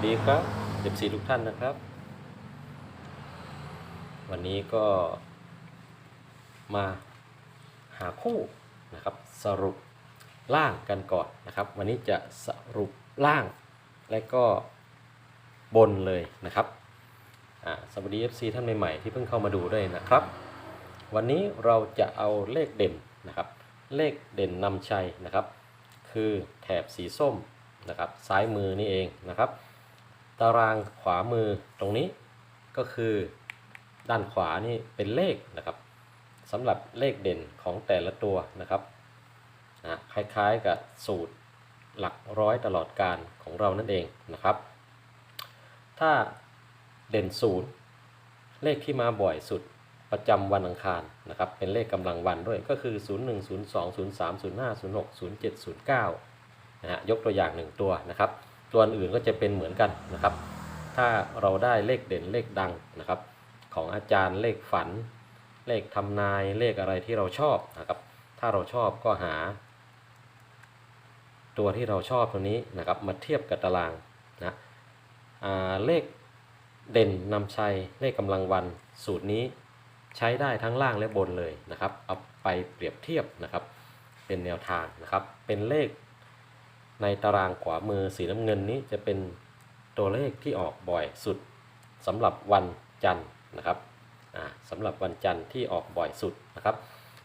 สดีครับเด็บซีทุกท่านนะครับ วันนี้ก็มาหาคู่นะครับ สรุปล่างกันก่อนนะครับ วันนี้จะสรุปล่างและก็บนเลยนะครับสวัสดี FC ท่านใหม่ๆที่เพิ่งเข้ามาดูด้วยนะครับ วันนี้เราจะเอาเลขเด่นนะครับ เลขเด่นนำชัยนะครับ คือแถบสีส้มนะครับซ้ายมือนี่เองนะครับ ตารางขวามือตรงนี้ก็คือด้านขวานี่เป็นเลขนะครับสำหรับเลขเด่นของแต่ละตัวนะครับนะคล้ายๆกับสูตรหลักร้อยตลอดการของเรานั่นเองนะครับ ถ้าเด่นศูนย์เลขที่มาบ่อยสุดประจำวันอังคารนะครับ เป็นเลขกำลังวันด้วยก็คือ 0 1 0 2 0 3 0 5 0 6 0 7 0 9นะฮะยกตัวอย่าง 1 ตัวนะครับ ตัวอื่นก็จะเป็นเหมือนกันนะครับ ถ้าเราได้เลขเด่นเลขดังนะครับ ของอาจารย์เลขฝัน เลขทำนายเลขอะไรที่เราชอบนะครับ ถ้าเราชอบก็หา ตัวที่เราชอบตัวนี้นะครับมาเทียบกับตารางนะเลขเด่นนำชัยเลขกำลังวันสูตรนี้ใช้ได้ทั้งล่างและบนเลยนะครับ เอาไปเปรียบเทียบนะครับ เป็นแนวทางนะครับ เป็นเลข ในตารางขวามือสีน้ำเงินนี้จะเป็นตัวเลขที่ออกบ่อยสุดสำหรับวันจันทร์นะครับสำหรับวันจันทร์ที่ออกบ่อยสุดนะครับ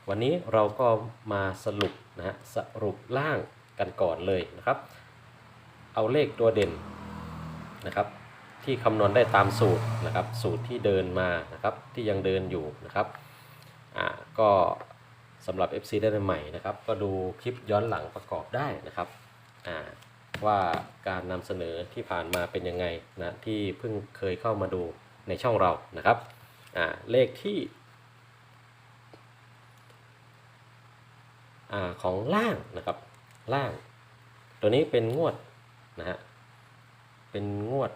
วันนี้เราก็มาสรุปนะฮะสรุปล่างกันก่อนเลยนะครับ เอาเลขตัวเด่นนะครับ ที่คำนวณได้ตามสูตรนะครับ สูตรที่เดินมานะครับที่ยังเดินอยู่นะครับอ่าก็สำหรับ FC ได้ใหม่นะครับ ก็ดูคลิปย้อนหลังประกอบได้นะครับ ว่าการนำเสนอที่ผ่านมาเป็นยังไงนะที่เพิ่งเคยเข้ามาดูในช่องเรานะครับเลขที่อของล่างนะครับล่าง ตัวนี้เป็นงวดนะฮะเป็นงวด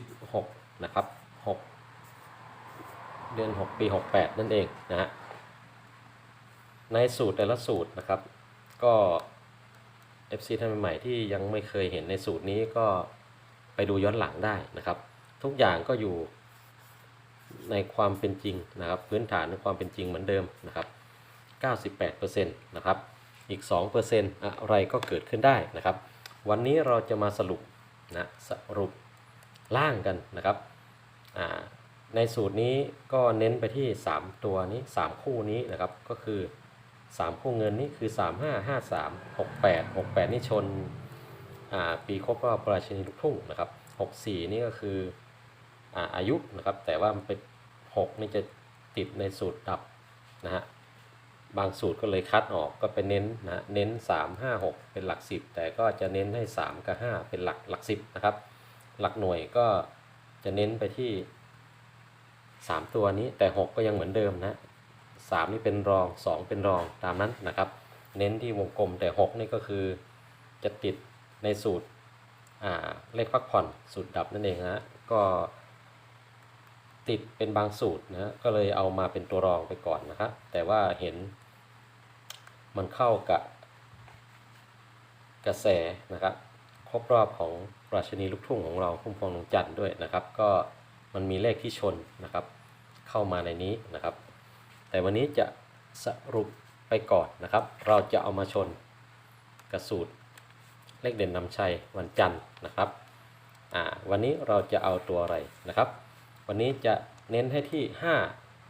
16 นะครับ 6 เดือน 6 ปี 68 นั่นเองนะฮะในสูตรแต่ละสูตรนะครับ ก็ FC ท่านใหม่ที่ยังไม่เคยเห็นในสูตรนี้ก็ไปดูย้อนหลังได้นะครับ ทุกอย่างก็อยู่ในความเป็นจริงนะครับ พื้นฐานในความเป็นจริงเหมือนเดิมนะครับ 98%นะครับ อีก 2%อะไรก็เกิดขึ้นได้นะครับ วันนี้เราจะมาสรุปนะสรุปล่างกันนะครับในสูตรนี้ก็เน้นไปที่ 3 ตัวนี้ 3 คู่นี้นะครับก็คือ สามคู่เงินนี่คือ3 5 5 3 6 8 6 8นี่ชนปีครบรอบประราชินีลูกทุ่งนะครับ64นี่ก็คืออาอายุนะครับ แต่ว่ามันเป็น6นี่จะติดในสูตรดับนะฮะบางสูตรก็เลยคัดออกก็เป็นเน้นนะเน้น 3 5 6 เป็นหลัก 10 แต่ก็จะเน้นให้ 3 กับ 5 เป็นหลักหลัก 10 นะครับ หลักหน่วยก็จะเน้นไปที่ 3 ตัวนี้แต่ 6 ก็ยังเหมือนเดิมนะ สามนี่เป็นรองสองเป็นรองตามนั้นนะครับ เน้นที่วงกลมแต่หกนี่ก็คือจะติดในสูตรเลขพักผ่อนสูตรดับนั่นเองนะก็ติดเป็นบางสูตรนะก็เลยเอามาเป็นตัวรองไปก่อนนะครับแต่ว่าเห็นมันเข้ากับกระแสนะครับครบรอบของราชินีลูกทุ่งของเราพุ่มพวงดวงจันทร์ด้วยนะครับ ก็มันมีเลขที่ชนนะครับ เข้ามาในนี้นะครับ แต่วันนี้จะสรุปไปก่อนนะครับ เราจะเอามาชนกระสูตรเลขเด่นนำชัยวันจันทร์นะครับอ่าวันนี้เราจะเอาตัวอะไรนะครับ วันนี้จะเน้นให้ที่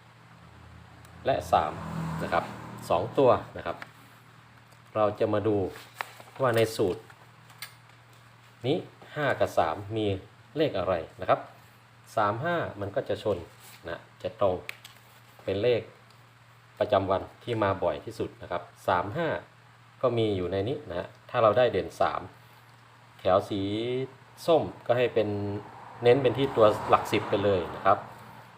5 และ3นะครับ2ตัวนะครับ เราจะมาดูว่าในสูตร นี้ 5 กับ 3 มีเลขอะไรนะครับ 3 5 มันก็จะชนนะจะตรงเป็นเลข ประจำวันที่มาบ่อยที่สุดนะครับสามห้าก็มีอยู่ในนี้นะฮะถ้าเราได้เด่นสามแถวสีส้มก็ให้เป็นเน้นเป็นที่ตัวหลักสิบไปเลยนะครับ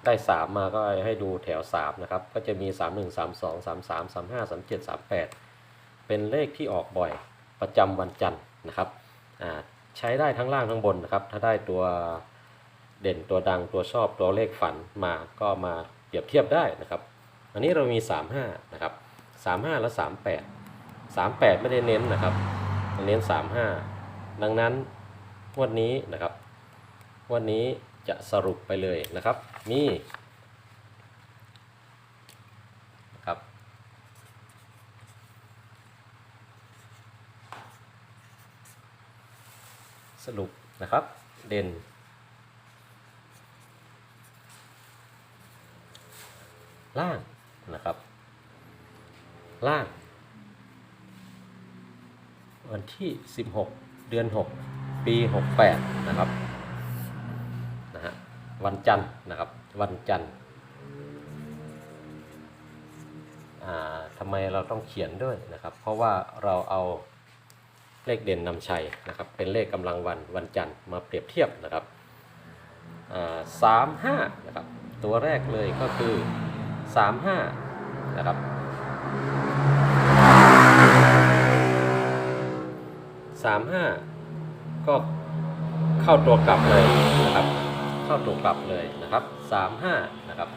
ได้สามมาก็ให้ดูแถวสามนะครับ ก็จะมีสามหนึ่งสามสองสามสามสามห้าสามเจ็ดสามแปดเป็นเลขที่ออกบ่อยประจำวันจันทร์นะครับอ่าใช้ได้ทั้งล่างทั้งบนนะครับ ถ้าได้ตัวเด่นตัวดังตัวชอบตัวเลขฝันมาก็มาเปรียบเทียบได้นะครับ อันนี้เรามี 35 นะครับ 35 และ 38 38 ไม่ได้เน้นนะครับเน้น 35 ดังนั้นวดนี้นะครับวันนี้จะสรุปไปเลยนะครับ มีนะครับสรุปนะครับเด่นล่าง นะครับ ล่าง วันที่ 16 เดือน 6 ปี 68 นะครับนะฮะวันจันทร์นะครับ วันจันทร์ทำไมเราต้องเขียนด้วยนะครับ เพราะว่าเราเอาเลขเด่นนำชัยนะครับ เป็นเลขกำลังวันวันจันทร์มาเปรียบเทียบนะครับสามห้านะครับ ตัวแรกเลยก็คือ 35 นะครับ 35 ก็เข้าตัวกลับเลยนะครับ เข้าตัวกลับเลยนะครับ 35 นะครับ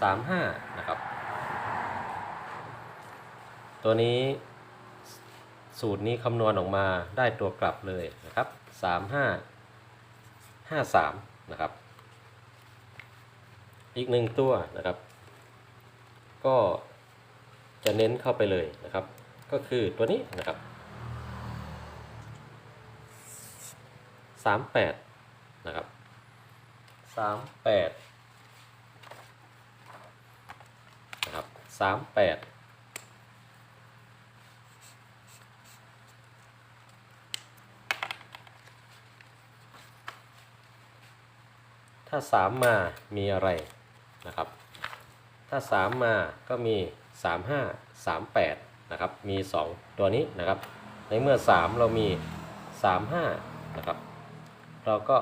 35 นะครับ ตัวนี้สูตรนี้คำนวณออกมาได้ตัวกลับเลยนะครับ 35 53 นะครับ อีกหนึ่งตัวนะครับ ก็จะเน้นเข้าไปเลยนะครับ ก็คือตัวนี้นะครับสามแปดนะครับสามแปดนะครับสามแปดถ้าสามมามีอะไร นะครับ ถ้า 3 มาก็มี 3 5 3 8นะครับ มี 2 ตัวนี้นะครับ ในเมื่อ 3 เรามี 3 5นะครับ เราก็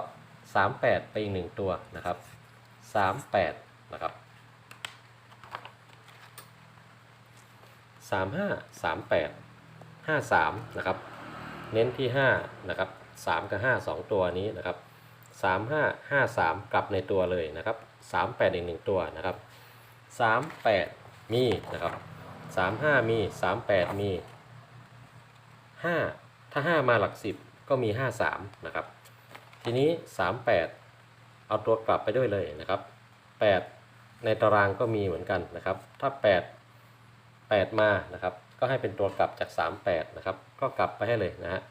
3 8 ไปอีก1ตัวนะครับ 3 8นะครับ3 5 3 8 5 3นะครับ เน้นที่5นะครับ3กับ5 2 ตัวนี้นะครับ 3 5 5 3 กลับในตัวเลยนะครับ 3 8อีก1ตัวนะครับสามแปดมีนะครับสามห้ามีสามแปดมีห้าถ้าห้ามาหลักสิบก็มีห้าสามนะครับ ทีนี้สามแปดเอาตัวกลับไปด้วยเลยนะครับแปดในตารางก็มีเหมือนกันนะครับ ถ้าแปดแปดมานะครับ ก็ให้เป็นตัวกลับจากสามแปดนะครับ ก็กลับไปให้เลยนะฮะ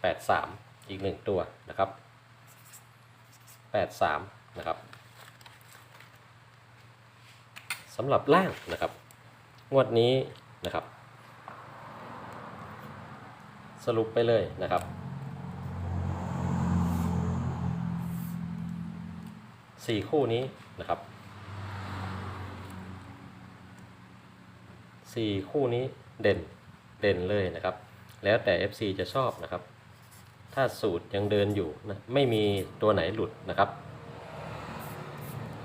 แปดสามอีกหนึ่งตัวนะครับแปดสามนะครับ สำหรับล่างนะครับ งวดนี้นะครับ สรุปไปเลยนะครับ สี่คู่นี้นะครับสี่คู่นี้เด่นเด่นเลยนะครับ แล้วแต่ FC จะชอบนะครับ ถ้าสูตรยังเดินอยู่นะไม่มีตัวไหนหลุดนะครับ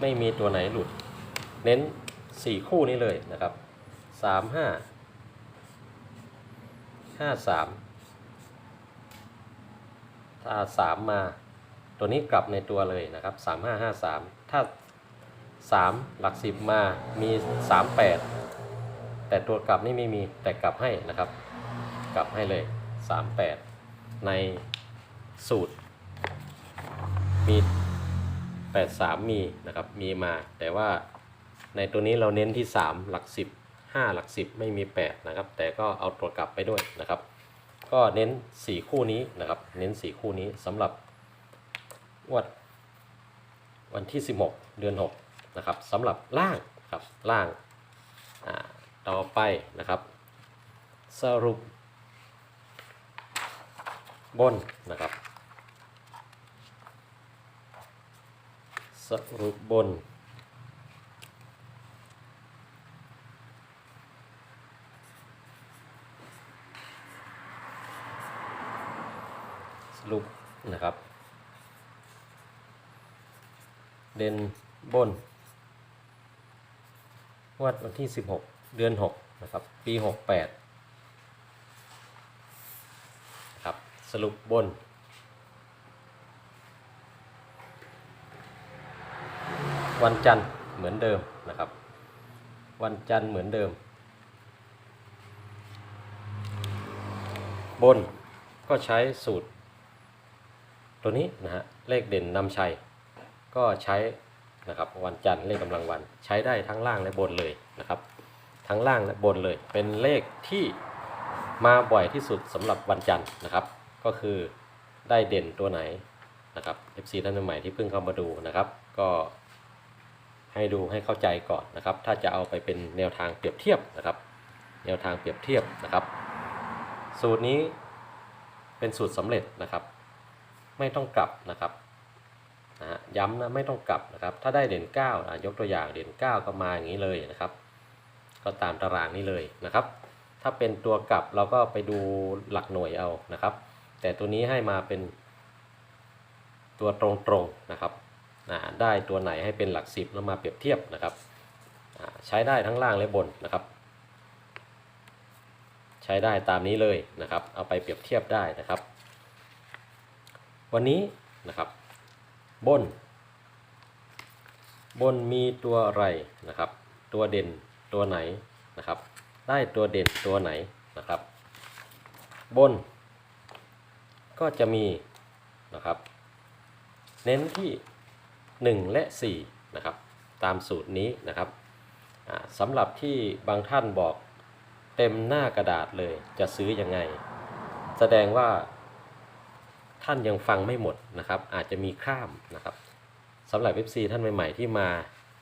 ไม่มีตัวไหนหลุด เน้น สี่คู่นี้เลยนะครับสามห้าห้าสามถ้าสามมา ตัวนี้กลับในตัวเลยนะครับสามห้าห้าสามถ้าสามหลักสิบมามีสามแปดแต่ตัวกลับนี่ไม่มีแต่กลับให้นะครับ กลับให้เลยสามแปดในสูตร มีแปดสามมีนะครับมีมาแต่ว่า ในตัวนี้เราเน้นที่ 3 หลัก 10 5 หลัก 10 ไม่มี 8 นะครับ แต่ก็เอาตัวกลับไปด้วยนะครับ ก็เน้น 4 คู่นี้นะครับ เน้น 4 คู่นี้สำหรับงวดวันที่ 16 เดือน 6 นะครับสำหรับล่างครับล่างต่อไปนะครับ สรุป บนนะครับ สรุปบน สรุปนะครับ เด่นบนงวดวันที่ 16 เดือน 6 นะครับ ปี 68นะครับ สรุปบน วันจันทร์เหมือนเดิมนะครับ วันจันทร์เหมือนเดิม บนก็ใช้สูตร ตัวนี้นะฮะเลขเด่นนำชัย ก็ใช้นะครับวันจันทร์เลขกำลังวันใช้ได้ทั้งล่างและบนเลยนะครับ ทั้งล่างและบนเลย เป็นเลขที่มาบ่อยที่สุดสำหรับวันจันทร์นะครับ ก็คือได้เด่นตัวไหนนะครับ FC ท่านใหม่ที่เพิ่งเข้ามาดูนะครับ ก็ให้ดูให้เข้าใจก่อนนะครับ ถ้าจะเอาไปเป็นแนวทางเปรียบเทียบนะครับ แนวทางเปรียบเทียบนะครับ สูตรนี้เป็นสูตรสำเร็จนะครับ ไม่ต้องกลับนะครับนะฮะย้ำนะไม่ต้องกลับนะครับ ถ้าได้เด่น9อะยกตัวอย่างเด่น9ก็มาอย่างนี้เลยนะครับ ก็ตามตารางนี้เลยนะครับ ถ้าเป็นตัวกลับเราก็ไปดูหลักหน่วยเอานะครับ แต่ตัวนี้ให้มาเป็นตัวตรงๆนะครับอ่าได้ตัวไหนให้เป็นหลักสิบแล้วมาเปรียบเทียบนะครับ ใช้ได้ทั้งล่างและบนนะครับ ใช้ได้ตามนี้เลยนะครับ เอาไปเปรียบเทียบได้นะครับ วันนี้นะครับ บน บนมีตัวอะไรนะครับ ตัวเด่นตัวไหนนะครับ ได้ตัวเด่นตัวไหนนะครับ บน ก็จะมีนะครับ เน้นที่ 1 และ 4 นะครับ ตามสูตรนี้นะครับสำหรับที่บางท่านบอกเต็มหน้ากระดาษเลยจะซื้อยังไง แสดงว่า ท่านยังฟังไม่หมดนะครับ อาจจะมีข้ามนะครับสำหรับ FC ท่านใหม่ ๆ ที่มา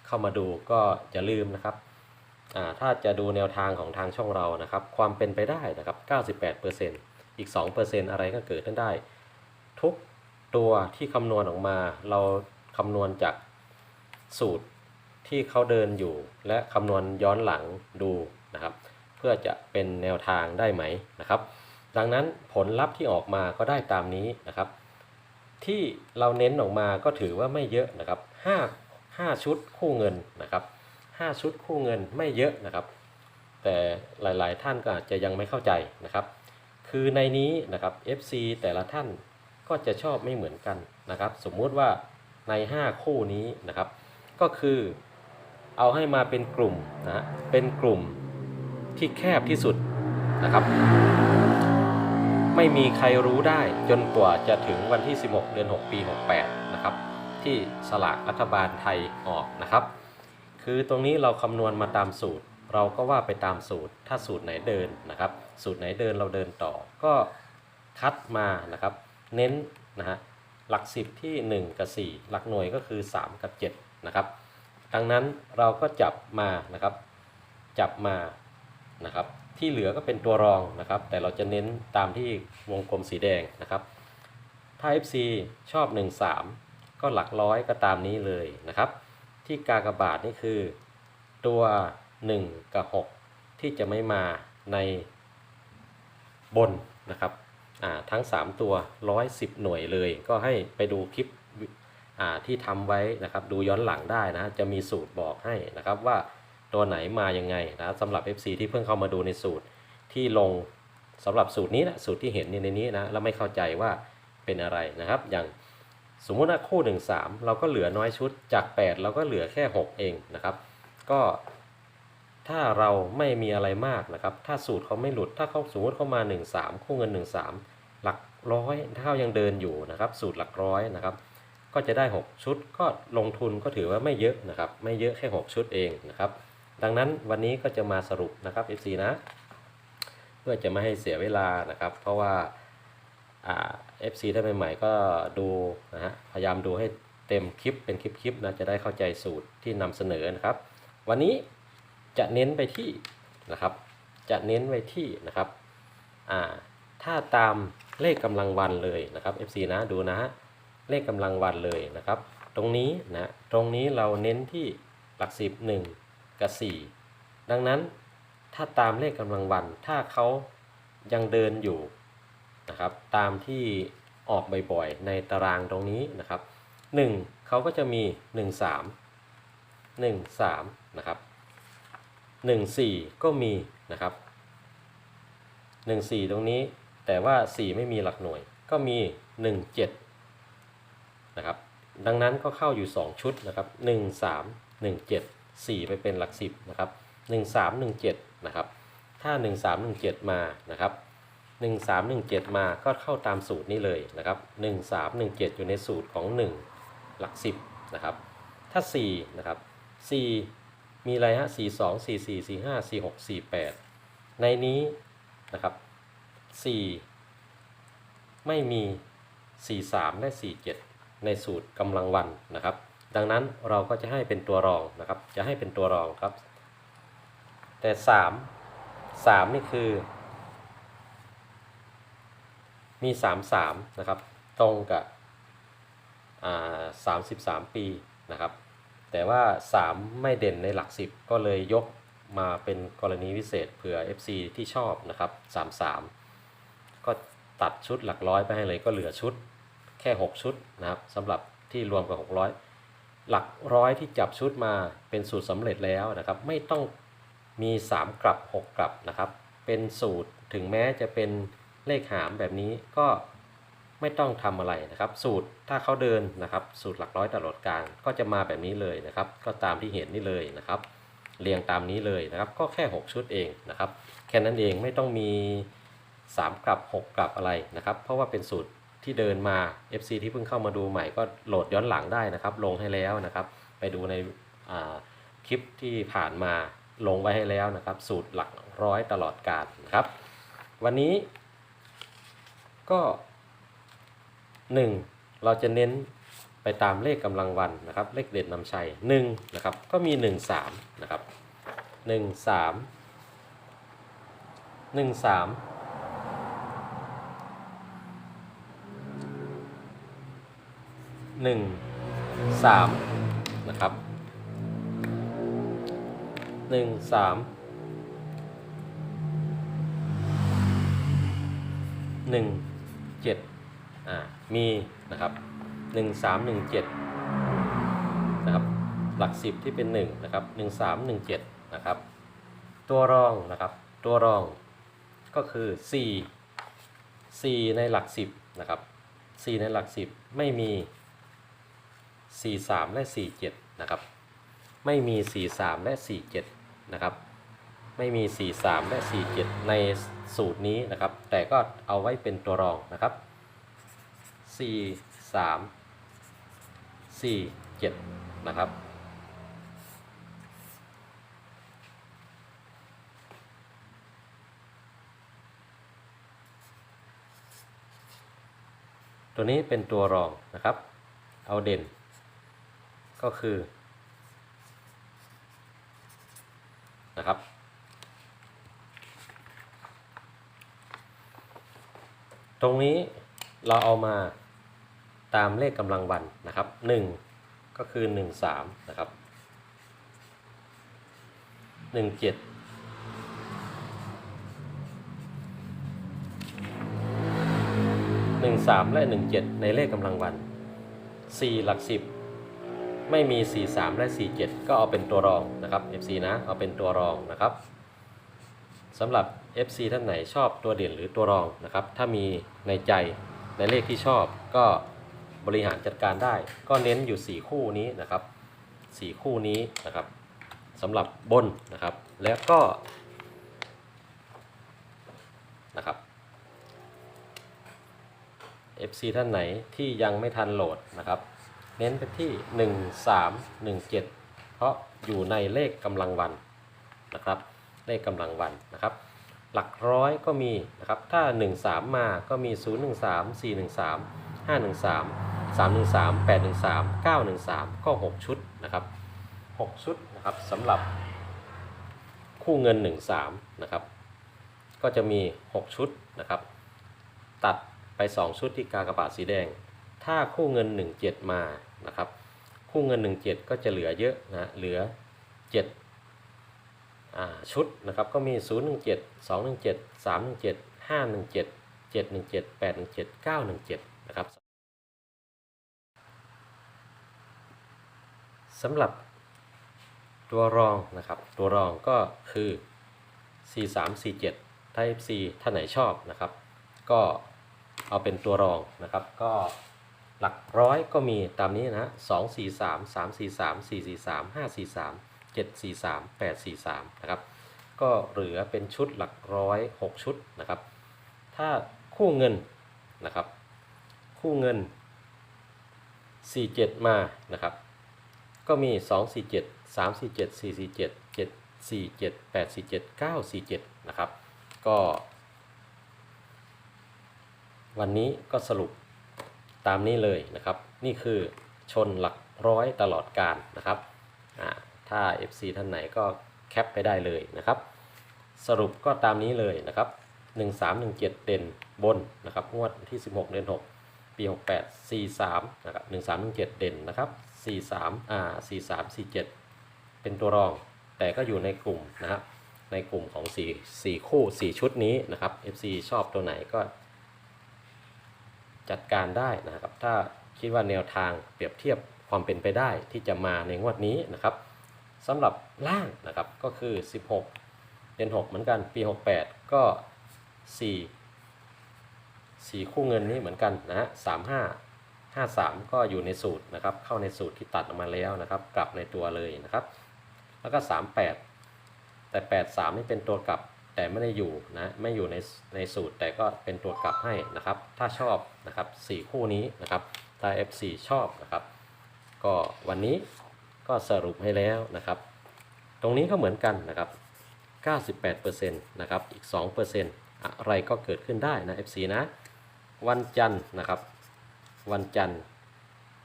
เข้ามาดูก็อย่าลืมนะครับถ้าจะดูแนวทางของทางช่องเรานะครับ ความเป็นไปได้นะครับ 98%อีก 2%อะไรก็เกิดขึ้นได้ ทุกตัวที่คำนวณออกมา เราคำนวณจากสูตรที่เขาเดินอยู่ และคำนวณย้อนหลังดูนะครับ เพื่อจะเป็นแนวทางได้ไหมนะครับ ดังนั้นผลลัพธ์ที่ออกมาก็ได้ตามนี้นะครับ ที่เราเน้นออกมาก็ถือว่าไม่เยอะนะครับ5 5ชุดคู่เงินนะครับ5ชุดคู่เงินไม่เยอะนะครับ แต่หลายๆ ท่านก็อาจจะยังไม่เข้าใจนะครับ คือในนี้นะครับ FC แต่ละท่านก็จะชอบไม่เหมือนกันนะครับ สมมุติว่าใน 5 คู่นี้นะครับ ก็คือเอาให้มาเป็นกลุ่มนะฮะเป็นกลุ่มที่แคบที่สุดนะครับ ไม่มีใครรู้ได้จนกว่าจะถึงวันที่ 16 เดือน 6 ปี 68 นะครับ ที่สลากรัฐบาลไทยออกนะครับ คือตรงนี้เราคำนวณมาตามสูตร เราก็ว่าไปตามสูตร ถ้าสูตรไหนเดินนะครับ สูตรไหนเดินเราเดินต่อ ก็คัดมานะครับ เน้นนะฮะหลัก 10 ที่ 1 กับ 4 หลักหน่วยก็คือ 3 กับ 7 นะครับ ดังนั้นเราก็จับมานะครับ จับมานะครับ ที่เหลือก็เป็นตัวรองนะครับ แต่เราจะเน้นตามที่วงกลมสีแดงนะครับ ถ้า FC ชอบ 13 ก็หลักร้อยก็ตามนี้เลยนะครับ ที่กากบาทนี่คือ ตัว 1 กับ 6 ที่จะไม่มาในบนนะครับทั้ง 3 ตัว 110 หน่วยเลย ก็ให้ไปดูคลิปที่ทำไว้นะครับ ดูย้อนหลังได้นะจะมีสูตรบอกให้นะครับว่า ตัวไหนมายังไงนะสำหรับ FC ที่เพิ่งเข้ามาดูในสูตรที่ลงสำหรับสูตรนี้นะสูตรที่เห็นในนี้นะแล้วไม่เข้าใจว่าเป็นอะไรนะครับ อย่างสมมุติว่าคู่ 1 3 เราก็เหลือน้อยชุดจาก 8 เราก็เหลือแค่ 6 เองนะครับ ก็ถ้าเราไม่มีอะไรมากนะครับ ถ้าสูตรเขาไม่หลุดถ้าเขาสมมติเข้ามา 1 3 คู่เงิน 1 3 หลักร้อยถ้าเขายังเดินอยู่นะครับ สูตรหลักร้อยนะครับ ก็จะได้ 6 ชุดก็ลงทุนก็ถือว่าไม่เยอะนะครับ ไม่เยอะแค่ 6 ชุดเองนะครับ ดังนั้นวันนี้ก็จะมาสรุปนะครับ FC นะ เพื่อจะไม่ให้เสียเวลานะครับ เพราะว่าเอ่า FC ท่านใหม่ๆก็ดูนะฮะพยายามดูให้เต็มคลิปเป็นคลิปๆนะจะได้เข้าใจสูตรที่นำเสนอนะครับ วันนี้จะเน้นไปที่นะครับ จะเน้นไว้ที่นะครับอ่าถ้าตามเลขกำลังวันเลยนะครับ FC นะดูนะฮะเลขกำลังวันเลยนะครับ ตรงนี้นะตรงนี้เราเน้นที่หลักสิบหนึ่ง กับสี่ดังนั้นถ้าตามเลขกำลังวัน ถ้าเขายังเดินอยู่นะครับ ตามที่ออกบ่อยๆ ในตารางตรงนี้นะครับหนึ่งเขาก็จะมีหนึ่งสามหนึ่งสามนะครับหนึ่งสี่ก็มีนะครับหนึ่งสี่ตรงนี้แต่ว่าสี่ไม่มีหลักหน่วย ก็มีหนึ่งเจ็ดนะครับ ดังนั้นก็เข้าอยู่ 2 ชุดนะครับ 1 3 1 7 4 ไปเป็นหลัก 10นะครับ1 3 1 7นะครับถ้า 1 3 1 7 มานะครับ1 3 1 7 มาก็เข้าตามสูตรนี้เลยนะครับ1 3 1 7 อยู่ในสูตรของ 1 หลัก 10นะครับถ้า4นะครับ4มีอะไรฮะ4 2 4 4 4 5 4 6 4 8 ในนี้นะครับ4ไม่มี 4 3 และ 4 7 ในสูตรกำลังวันนะครับ ดังนั้นเราก็จะให้เป็นตัวรองนะครับ จะให้เป็นตัวรองครับ แต่ 3 3 นี่คือ มี 3 3 นะครับ ตรงกับอ่า33ปีนะครับ แต่ว่า 3 ไม่เด่นในหลัก 10 ก็เลยยกมาเป็นกรณีพิเศษเผื่อ FC ที่ชอบนะครับ 33 ก็ตัดชุดหลักร้อยไปให้เลยก็เหลือชุดแค่ 6 ชุดนะครับสำหรับที่รวมกับ 600 หลักร้อยที่จับชุดมาเป็นสูตรสำเร็จแล้วนะครับ ไม่ต้องมี 3 กลับ 6 กลับนะครับ เป็นสูตรถึงแม้จะเป็นเลขหามแบบนี้ก็ไม่ต้องทำอะไรนะครับ สูตรถ้าเขาเดินนะครับ สูตรหลักร้อยตลอดการก็จะมาแบบนี้เลยนะครับ ก็ตามที่เห็นนี่เลยนะครับ เรียงตามนี้เลยนะครับ ก็แค่ 6 ชุดเองนะครับ แค่นั้นเองไม่ต้องมี 3 กลับ 6 กลับอะไรนะครับ เพราะว่าเป็นสูตร ที่เดินมา FC ที่เพิ่งเข้ามาดูใหม่ก็โหลดย้อนหลังได้นะครับ ลงให้แล้วนะครับ ไปดูในคลิปที่ผ่านมาลงไว้ให้แล้วนะครับ สูตรหลักร้อยตลอดกาลนะครับ วันนี้ก็ 1 เราจะเน้นไปตามเลขกำลังวันนะครับ เลขเด่นนำชัย1นะครับ ก็มี 1 3 นะครับ 1 3 1 3 หนึ่งสามนะครับหนึ่งสามหนึ่งเจ็ดอ่ามีนะครับหนึ่งสามหนึ่งเจ็ดนะครับหลักสิบที่เป็นหนึ่งนะครับหนึ่งสามหนึ่งเจ็ดนะครับ ตัวรองนะครับ ตัวรองก็คือสี่สี่ในหลักสิบนะครับสี่ในหลักสิบไม่มี 43 และ 47 นะครับ ไม่มี 43 และ 47 นะครับ ไม่มี 43 และ 47 ในสูตรนี้นะครับ แต่ก็เอาไว้เป็นตัวรองนะครับ 43 47 นะครับตัวนี้เป็นตัวรองนะครับ เอาเด่น ก็คือนะครับ ตรงนี้เราเอามาตามเลขกำลังวันนะครับ 1 ก็คือ 1 3 นะครับ 1 7 1 3และ1 7ในเลขกำลังวัน4หลัก10 ไม่มี 4 3 และ 4 7 ก็เอาเป็นตัวรองนะครับ FC นะ เอาเป็นตัวรองนะครับสำหรับ FC ท่านไหนชอบตัวเด่นหรือตัวรองนะครับ ถ้ามีในใจในเลขที่ชอบก็บริหารจัดการได้ ก็เน้นอยู่ 4 คู่นี้นะครับ 4 คู่นี้นะครับสำหรับบนนะครับ แล้วก็นะครับ FC ท่านไหนที่ยังไม่ทันโหลดนะครับ เน้นไปที่ 1 3 1 7 เพราะอยู่ในเลขกำลังวันนะครับ เลขกำลังวันนะครับ หลักร้อยก็มีนะครับ ถ้า 1 3 มาก็มี 0 1 3 4 1 3 5 1 3 3 1 3 8 1 3 9 1 3 ก็ 6 ชุดนะครับ 6 ชุดนะครับสำหรับคู่เงิน 1 3 นะครับ ก็จะมี 6 ชุดนะครับ ตัดไป 2 ชุดที่กากระบาดสีแดง ถ้าคู่เงิน 17 มา นะครับ คู่เงิน 17 ก็จะเหลือเยอะนะเหลือ7อ่าชุดนะครับก็มี 0 1 7 2 1 7 3 1 7 5 1 7 7 1 7 8 1 7 9 1 7 นะครับสำหรับตัวรองนะครับ ตัวรองก็คือ 4 3 4 7ถ้า FC ท่านไหนชอบนะครับ ก็เอาเป็นตัวรองนะครับ ก็ หลักร้อยก็มีตามนี้นะสองสี่สามสามสี่สามสี่สี่สามห้าสี่สามเจ็ดสี่สามแปดสี่สามนะครับก็เหลือเป็นชุดหลักร้อยหกชุดนะครับ ถ้าคู่เงินนะครับ คู่เงิน 47 มานะครับ ก็มี 2 4 7 3 4 7 4 4 7 7 4 7 8 4 7 9 4 7 นะครับ ก็ วันนี้ก็สรุป ตามนี้เลยนะครับ นี่คือชนหลักร้อยตลอดการนะครับอ่าถ้า FC ท่านไหนก็แคปไปได้เลยนะครับ สรุปก็ตามนี้เลยนะครับ 1317 เด่นบนนะครับงวดที่ 16 เดือน 6 ปี 68 43นะครับ1317 เด่นนะครับ43อ่า43 47 เป็นตัวรอง แต่ก็อยู่ในกลุ่มนะครับในกลุ่มของ 4 4 คู่ 4 ชุดนี้นะครับ FC ชอบตัวไหนก็ จัดการได้นะครับ ถ้าคิดว่าแนวทางเปรียบเทียบความเป็นไปได้ที่จะมาในงวดนี้นะครับสำหรับล่างนะครับก็คือ 16 เดือน6 เหมือนกันปี 68 ก็ 4 4 คู่เงินนี้เหมือนกันนะฮะ35 53 ก็อยู่ในสูตรนะครับ เข้าในสูตรที่ตัดออกมาแล้วนะครับ กลับในตัวเลยนะครับ แล้วก็ 38 แต่ 83 นี่เป็นตัวกลับ แต่ไม่ได้อยู่นะไม่อยู่ในในสูตรแต่ก็เป็นตัวกลับให้นะครับ ถ้าชอบนะครับ4คู่นี้นะครับถ้า F4 ชอบนะครับ ก็วันนี้ก็สรุปให้แล้วนะครับ ตรงนี้ก็เหมือนกันนะครับ 98%นะครับอีก 2%อะไรก็เกิดขึ้นได้นะ FC นะวันจันทร์นะครับ วันจันทร์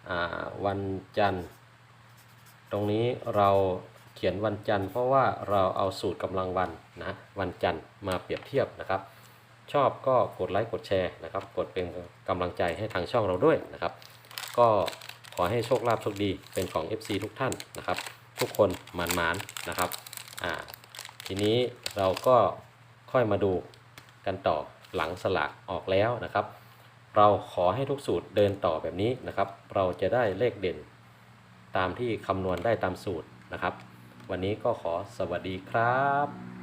อ่าวันจันทร์ ตรงนี้เรา เขียนวันจันทร์เพราะว่าเราเอาสูตรกำลังวันนะวันจันทร์มาเปรียบเทียบนะครับ ชอบก็กดไลค์กดแชร์นะครับ กดเป็นกำลังใจให้ทางช่องเราด้วยนะครับ ก็ขอให้โชคลาภโชคดีเป็นของ FC ทุกท่านนะครับ ทุกคนหมานๆนนะครับอ่าทีนี้เราก็ค่อยมาดูกันต่อหลังสลากออกแล้วนะครับ เราขอให้ทุกสูตรเดินต่อแบบนี้นะครับ เราจะได้เลขเด่นตามที่คำนวณได้ตามสูตรนะครับ วันนี้ก็ขอสวัสดีครับ